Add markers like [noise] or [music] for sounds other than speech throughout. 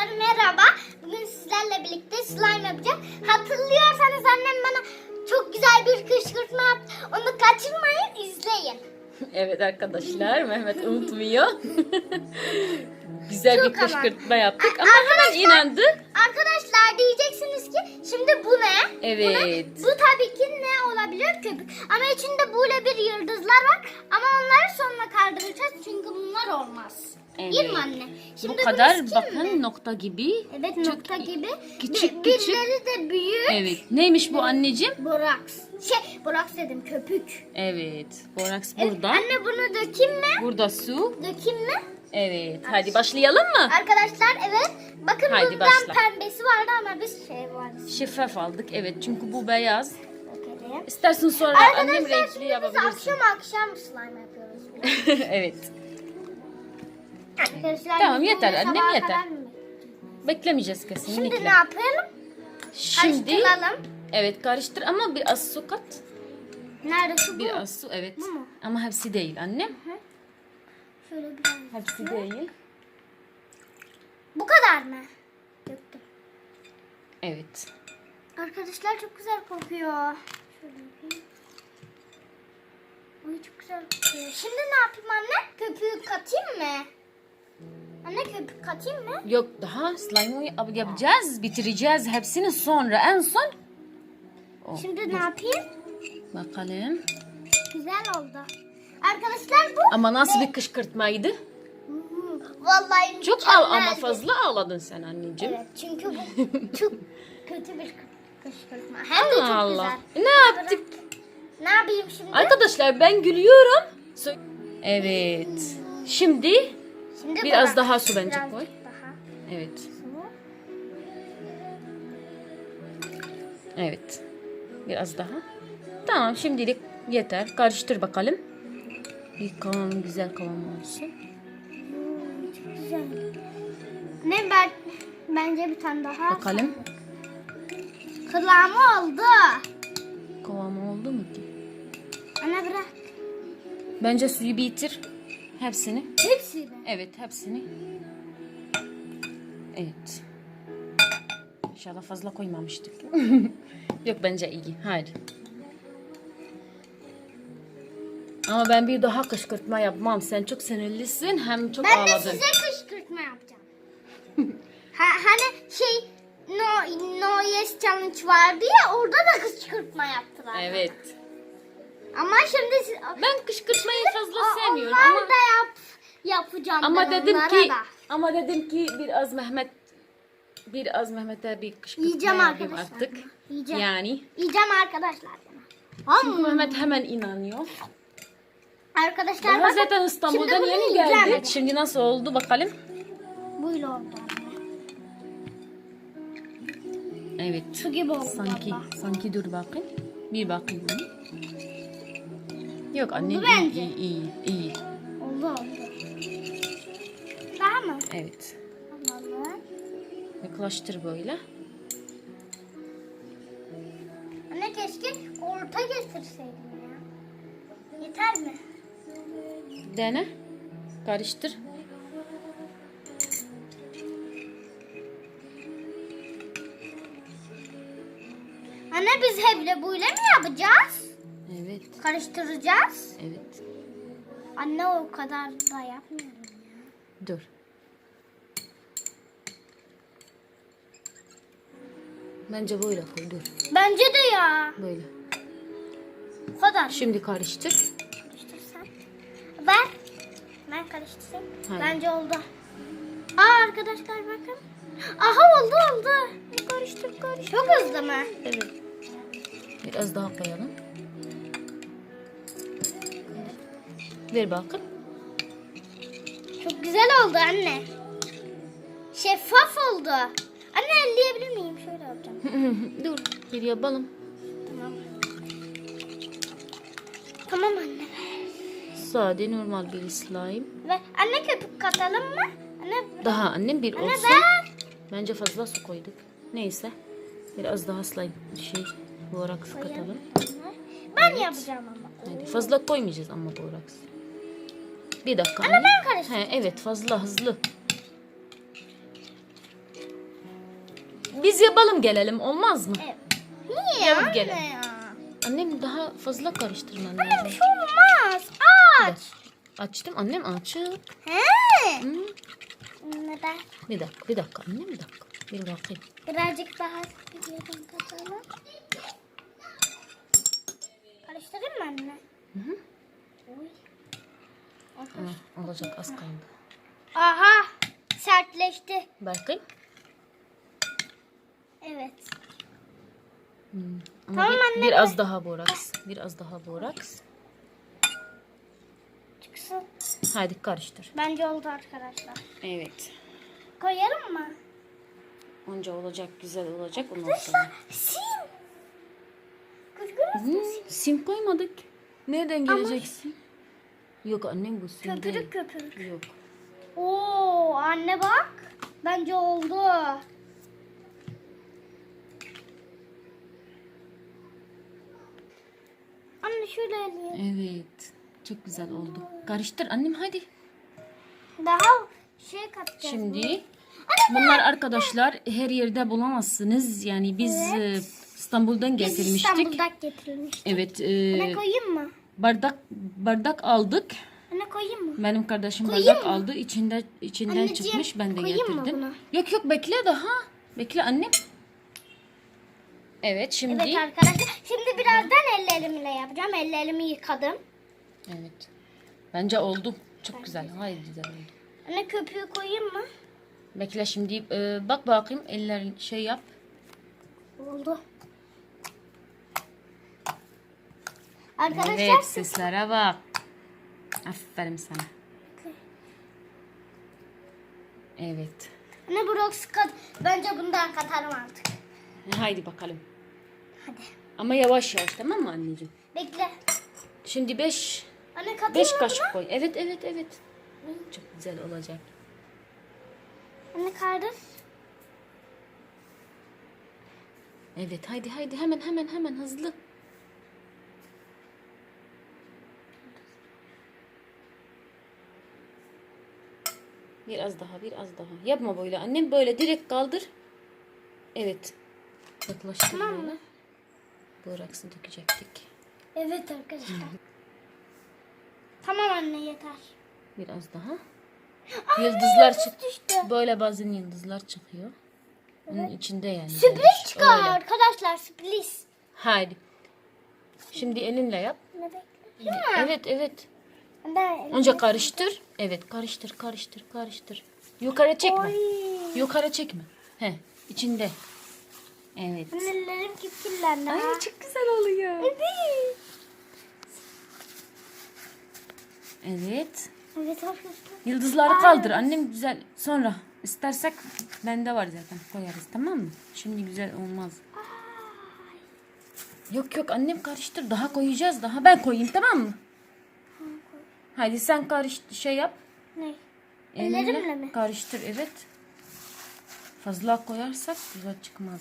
Arkadaşlar merhaba. Bugün sizlerle birlikte slime yapacağım. Hatırlıyorsanız annem bana çok güzel bir kışkırtma yaptı. Onu kaçırmayın izleyin. [laughs] Evet arkadaşlar Mehmet unutmuyor. [laughs] Güzel bir Çok ama. kışkırtma yaptık A- ama hemen inandık. Arkadaşlar diyeceksiniz ki şimdi bu ne? Evet. Bu, ne? bu tabii ki ne olabilir? Köpük. Ama içinde böyle bir yıldızlar var. Ama onları sonuna kaldıracağız çünkü bunlar olmaz. Değil mi Evet. anne? Şimdi Bu kadar bakın mi? nokta gibi. Evet nokta gibi. küçük, Bir- küçük. Birileri de büyük. Evet. Neymiş bu anneciğim? Boraks. Şey boraks dedim köpük. Evet. Boraks Evet, burada. Anne bunu dökeyim mi? Burada su. Dökeyim mi? Evet. Hadi başlayalım mı? Arkadaşlar evet. Bakın Haydi bundan başla. pembesi vardı ama biz şey vardı. Şeffaf aldık. Evet. Çünkü bu beyaz. İstersen sonra annem Arkadaşlar renkli şimdi biz yapabilirsin. akşam akşam slime yapıyoruz. [laughs] evet. Arkadaşlar Tamam, yeter, bunu annem sabaha yeter. kadar mı? Beklemeyeceğiz kesinlikle. Şimdi ne yapalım? Şimdi Karıştıralım. evet karıştır ama biraz su kat. Nerede şu bu? Biraz su evet. Mu? Ama hepsi değil annem. Şöyle biraz. Hepsi değil. Bu kadar mı? Döktüm. Evet. Arkadaşlar çok güzel kokuyor. Şöyle yapayım. Uy çok güzel kokuyor. Şimdi ne yapayım anne? Köpüğü katayım mı? Anne köpük katayım mı? Yok daha slime yap- yapacağız. Bitireceğiz hepsini sonra en son. Oh, Şimdi ne yapayım? Bakalım. Güzel oldu. Arkadaşlar bu. Ama nasıl bir kışkırtmaydı? Hmm, Vallahi Çok al ama mükemmeldi. fazla ağladın sen anneciğim. Evet çünkü bu [laughs] çok kötü bir kışkırtma. Hem de çok Allah Allah. güzel. Ne yaptık? Ne yapayım şimdi? Arkadaşlar ben gülüyorum. Evet. Şimdi Şimdi biraz daha su bence Birazcık koy. Daha. evet. Su. Evet. Biraz daha. Tamam şimdilik yeter. Karıştır bakalım. Bir kıvam güzel kıvam olsun. Hmm, çok güzel. Ne ben bence bir tane daha. Bakalım. Kıvamı oldu. Kıvamı oldu mu ki? Ana bırak. Bence suyu bitir. Hepsini. Hepsini. Evet hepsini. Evet. İnşallah fazla koymamıştık. [laughs] Yok bence iyi. Haydi. Ama ben bir daha kışkırtma yapmam. Sen çok sinirlisin hem çok Ben de ağladın. size kışkırtma yapacağım. [laughs] ha, hani şey no, no Yes Challenge vardı ya orada da kışkırtma yaptılar. Evet. Ama şimdi siz, Ben kışkırtmayı fazla O- sevmiyorum onlar ama da yap, yapacağım ama ben dedim onlara ki da. ama dedim ki biraz Mehmet biraz Mehmet'e bir kışkırtma Yiyeceğim yapayım arkadaşlar artık. Yiyeceğim. Yani Yiyeceğim arkadaşlar bunu. çünkü Mehmet hemen inanıyor. Arkadaşlar Daha bakın, zaten İstanbul'dan bunu yeni yiyeceğim geldi. Şimdi nasıl oldu bakalım. Böyle oldu. Evet. Su gibi oldu Sanki sanki dur bakayım. Bir bakayım. Yok anne iyi, bence. iyi iyi iyi. Oldu oldu. Daha mı? Evet. Alalım. Yaklaştır böyle. Anne keşke orta getirseydin ya. Yeter mi? Dene. Karıştır. Anne biz hep böyle mi yapacağız? Karıştıracağız. Evet. Anne o kadar da yapmıyorum. Dur. Bence böyle koy dur. Bence de ya. Böyle. O kadar. Şimdi karıştır. Karıştırsan. Ver. Ben karıştırsam. Hayır. Bence oldu. Aa arkadaşlar bakın. Aha oldu oldu. Karıştır karıştır. Çok hızlı mı? Evet. Biraz daha koyalım. Ver bakın. Çok güzel oldu anne. Şeffaf oldu. Anne elleyebilir miyim? Şöyle yapacağım. [laughs] dur. Bir yapalım. Tamam. Tamam anne. Sade normal bir slime. Ve anne köpük katalım mı? Anne, Daha annem bir anne olsun. ver. Bence fazla su koyduk. Neyse. Biraz daha slime şey boraks katalım. Ben yapacağım ama. Hadi. Fazla koymayacağız ama boraks. Bir dakika. Anne ben karıştıracağım. He, evet fazla hızlı. Biz yapalım gelelim olmaz mı? Evet. Niye Yarın anne gelin. ya? Annem daha fazla karıştırman Anne bir lazım. şey olmaz. Aç. Açtım annem açık. He. Hı. Neden? Bir dakika bir dakika annem bir dakika. Bir bakayım. Birazcık daha sıkıyorum katalım. Karıştırayım mı anne? Hı hı. Oy. Olacak az kaldı. Aha sertleşti. Bakayım. Evet. Hmm. Ama Tamam bir- anne, biraz daha boraks. Biraz daha boraks. Çıksın. Hadi karıştır. Bence oldu arkadaşlar. Evet. Koyalım mı? Önce olacak güzel olacak ondan sonra. Sim. Kuşkunuz Hı, sim koymadık. Nereden geleceksin? Yok annem bu sim köpürük köpürük. Yok. Oo anne bak. Bence oldu. Anne şöyle alayım. Evet. Çok güzel oldu. Karıştır annem hadi. Daha şey katacağız. Şimdi bunlar arkadaşlar her yerde bulamazsınız. Yani biz e, İstanbul'dan Biz getirmiştik. İstanbul'dan getirilmiştik. Evet. E, koyayım mı? Bardak bardak aldık. Anne koyayım mı? Benim kardeşim Koyayım bardak mı? aldı. İçinde içinden Anneciğim, çıkmış. Ben de getirdim. Yok yok bekle daha. Bekle annem. Evet şimdi. Evet arkadaşlar. Şimdi birazdan ellerimle yapacağım. Ellerimi yıkadım. Evet. Bence oldu. Çok güzel. Hayır güzel oldu. Anne köpüğü koyayım mı? Bekle şimdi e, bak bakayım ellerin şey yap. Oldu. Arkadaşlar Evet seslere bak. Aferin sana. Evet. anne Brox kat bence bundan katarım artık. Haydi bakalım. Hadi. Ama yavaş yavaş tamam mı anneciğim? Bekle. Şimdi 5 Anne katayım 5 mı kaşık buna? koy. Evet evet evet. Çok güzel olacak. Anne kardır. Evet haydi haydi hemen hemen hemen hızlı. Biraz daha biraz daha. Yapma böyle annem böyle direkt kaldır. Evet. Yaklaştır Tamam mı? Boraksı dökecektik. Evet arkadaşlar. Tamam anne yeter. Biraz daha. Yıldızlar yıldız çık. düştü. Böyle bazen yıldızlar çıkıyor. Onun içinde yani. Sürpriz böyle. çıkar Öyle. arkadaşlar sürpriz. Haydi. Şimdi elinle yap. Ne bekle. Evet evet. Önce karıştır. Evet karıştır karıştır karıştır. Yukarı çekme. Oy. Yukarı çekme. He içinde. Evet. Ellerim kirlendi. Ay çok güzel oluyor. Evet. Evet. Evet arkadaşlar. Yıldızları kaldır annem güzel. Sonra istersek bende var zaten koyarız tamam mı? Şimdi güzel olmaz. Yok yok annem karıştır daha koyacağız daha ben koyayım tamam mı? Hadi sen karış şey yap. Ne? Ellerimle mi? Karıştır evet. Fazla koyarsak güzel çıkmaz.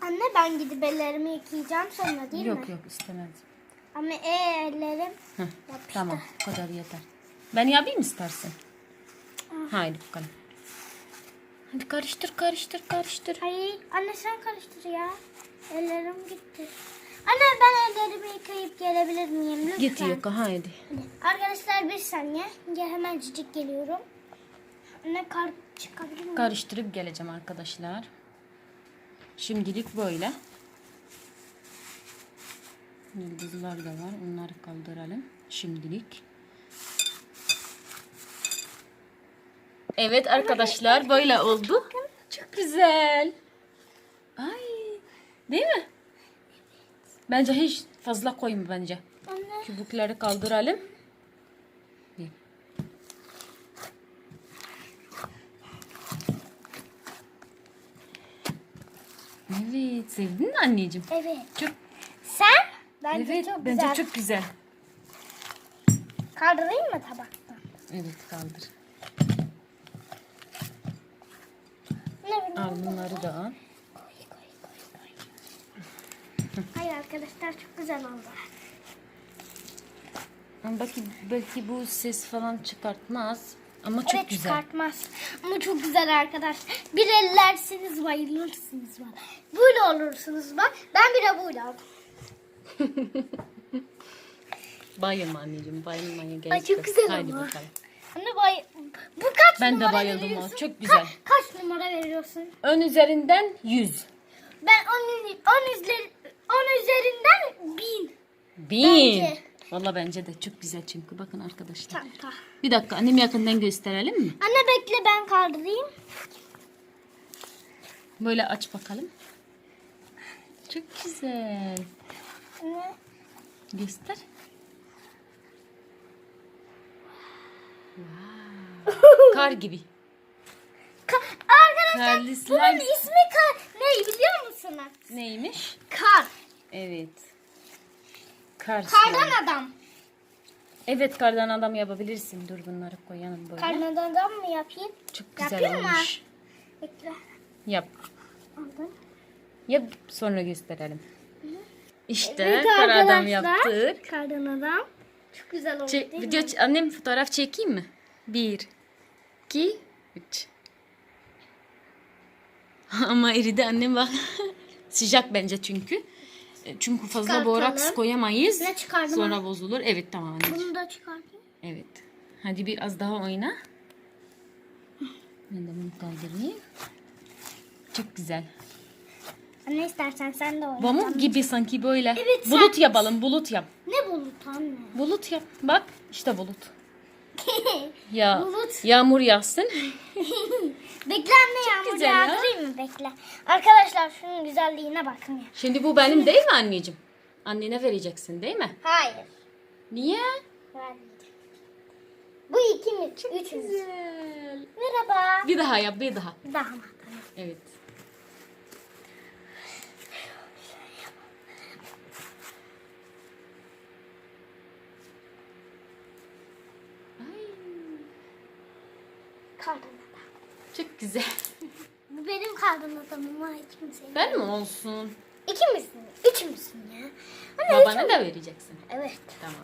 Anne ben gidip ellerimi yıkayacağım sonra değil yok mi? yok istemez. Ama e ellerim Heh, yapıştı. tamam bu kadar yeter. Ben yapayım istersen. Haydi bakalım. Hadi karıştır karıştır karıştır. Hayır anne sen karıştır ya. Ellerim gitti. Anne ben ellerimi yıkayıp gelebilir miyim lütfen? Git yıka haydi. Arkadaşlar bir saniye. Ya hemen cicik geliyorum. Anne kar çıkabilir mi? Karıştırıp geleceğim arkadaşlar. Şimdilik böyle. Yıldızlar da var. Onları kaldıralım. Şimdilik. Evet arkadaşlar böyle oldu. Çok güzel. Ay. Değil mi? Bence hiç fazla koyma bence. Anne. Çubukları kaldıralım. Evet, sevdin mi anneciğim? Evet. Çok, Sen? Bence evet, çok bence güzel. çok güzel. Kaldırayım mı tabaktan? Evet, kaldır. Ne. Al bunları da al. Hayır arkadaşlar çok güzel oldu. Ama belki, belki bu ses falan çıkartmaz. Ama çok evet güzel. çıkartmaz. Ama çok güzel arkadaşlar. Bir ellersiniz bayılırsınız bak. Böyle olursunuz bak. Ben bir de böyle aldım. [laughs] Bayılma anneciğim bayılmaya gerek Ay, çok güzel Haydi ama. bakalım. Anne bay... Bu kaç Ben de numara bayıldım o, veriyorsun? çok güzel. Ka- kaç numara veriyorsun? Ön üzerinden 100. Ben onun, on, üzeri, on üzerinden bin. Bin. Bence. Valla bence de çok güzel çünkü bakın arkadaşlar. Tamam tamam. Bir dakika annem yakından gösterelim mi? Anne bekle ben kaldırayım. Böyle aç bakalım. Çok güzel. Anne. Göster. Wow. [laughs] Kar gibi. Ka- arkadaşlar Karlı bunun ismi kar. Ne biliyor musunuz? Neymiş? Kar. Evet. Kar. Kardan adam. Evet kardan adam yapabilirsin. Dur bunları koyalım böyle. Kardan adam mı yapayım? Çok güzel Yapayım mı? olmuş. Bekle. Yap. Aldım. Yap sonra gösterelim. İşte Evet kar adam arkadaşlar, yaptık. Kardan adam. Çok güzel oldu Çek, değil video, mi? ç- annem fotoğraf çekeyim mi? Bir, iki, üç. [laughs] Ama eridi annem bak. [laughs] Sıcak bence çünkü. E, Çünkü fazla Çıkartalım. boraks koyamayız. Ne çıkardım Sonra bozulur. Evet tamam anneciğim. Bunu da çıkartayım. Evet. Hadi biraz daha oyna. Ben de bunu kaldırayım. Çok güzel. Anne istersen sen de oyna. Pamuk gibi sanki böyle. Evet, sen- bulut yapalım. Bulut yap. Ne bulut anne? Bulut yap. Bak işte bulut. [laughs] Ya Bulut. yağmur yağsın. [laughs] Bekle anne yağmur güzel ya. yağdırayım mı? Bekle. Arkadaşlar şunun güzelliğine bakın ya. Şimdi bu benim değil mi anneciğim? Annene vereceksin değil mi? Hayır. Niye? vermeyeceğim. Bu ikimiz, üçümüz. Güzel. Merhaba. Bir daha yap bir daha. Damat. Evet. Ay, Kardan adam. çok güzel. Bu benim kardan adamım var kimse. Ben mi olsun? İkimizsin. Üçümüzsün ya. Anne Babana da vereceksin. Evet. Tamam.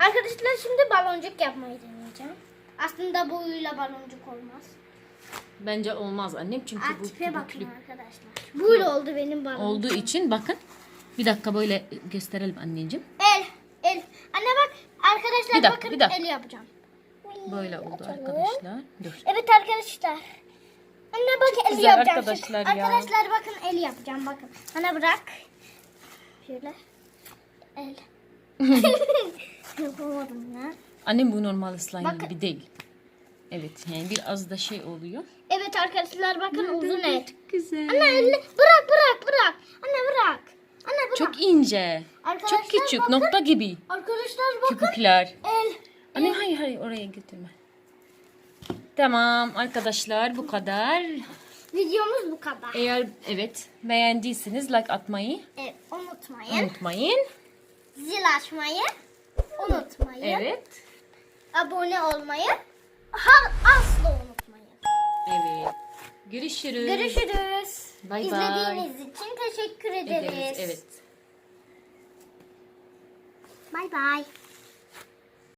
Arkadaşlar şimdi baloncuk yapmayı deneyeceğim. Aslında boyuyla baloncuk olmaz. Bence olmaz annem çünkü Aa, bu tipe bakın küçüklük arkadaşlar. Böyle oldu benim baloncuk. olduğu için bakın. Bir dakika böyle gösterelim anneciğim. El. El. Anne bak. Arkadaşlar Bir dakika, bakın bir dakika. el yapacağım. Böyle oldu Açalım. arkadaşlar. Dur. Evet arkadaşlar. Anne bak el güzel yapacağım. arkadaşlar ya. Arkadaşlar bakın el yapacağım bakın. Anne bırak. Şöyle. El. [laughs] Yapamadım ya. Annem bu normal slime Bakın. gibi değil. Evet yani biraz da şey oluyor. Evet arkadaşlar bakın uzun el. Güzel. Anne elle bırak bırak bırak. Anne bırak. Anne bırak. Çok ince. Arkadaşlar Çok küçük bakın. nokta gibi. Arkadaşlar bakın. Köpükler. El. Anne hayır hayır oraya götürme. Tamam arkadaşlar bu kadar. Videomuz bu kadar. Eğer evet beğendiyseniz like atmayı Evet, unutmayın. unutmayın. Zil açmayı unutmayın. Evet. Abone olmayı ha, asla unutmayın. Evet. Görüşürüz. Görüşürüz. Bay bay. İzlediğiniz için teşekkür ederiz. Ederiz. Evet. Bay bay.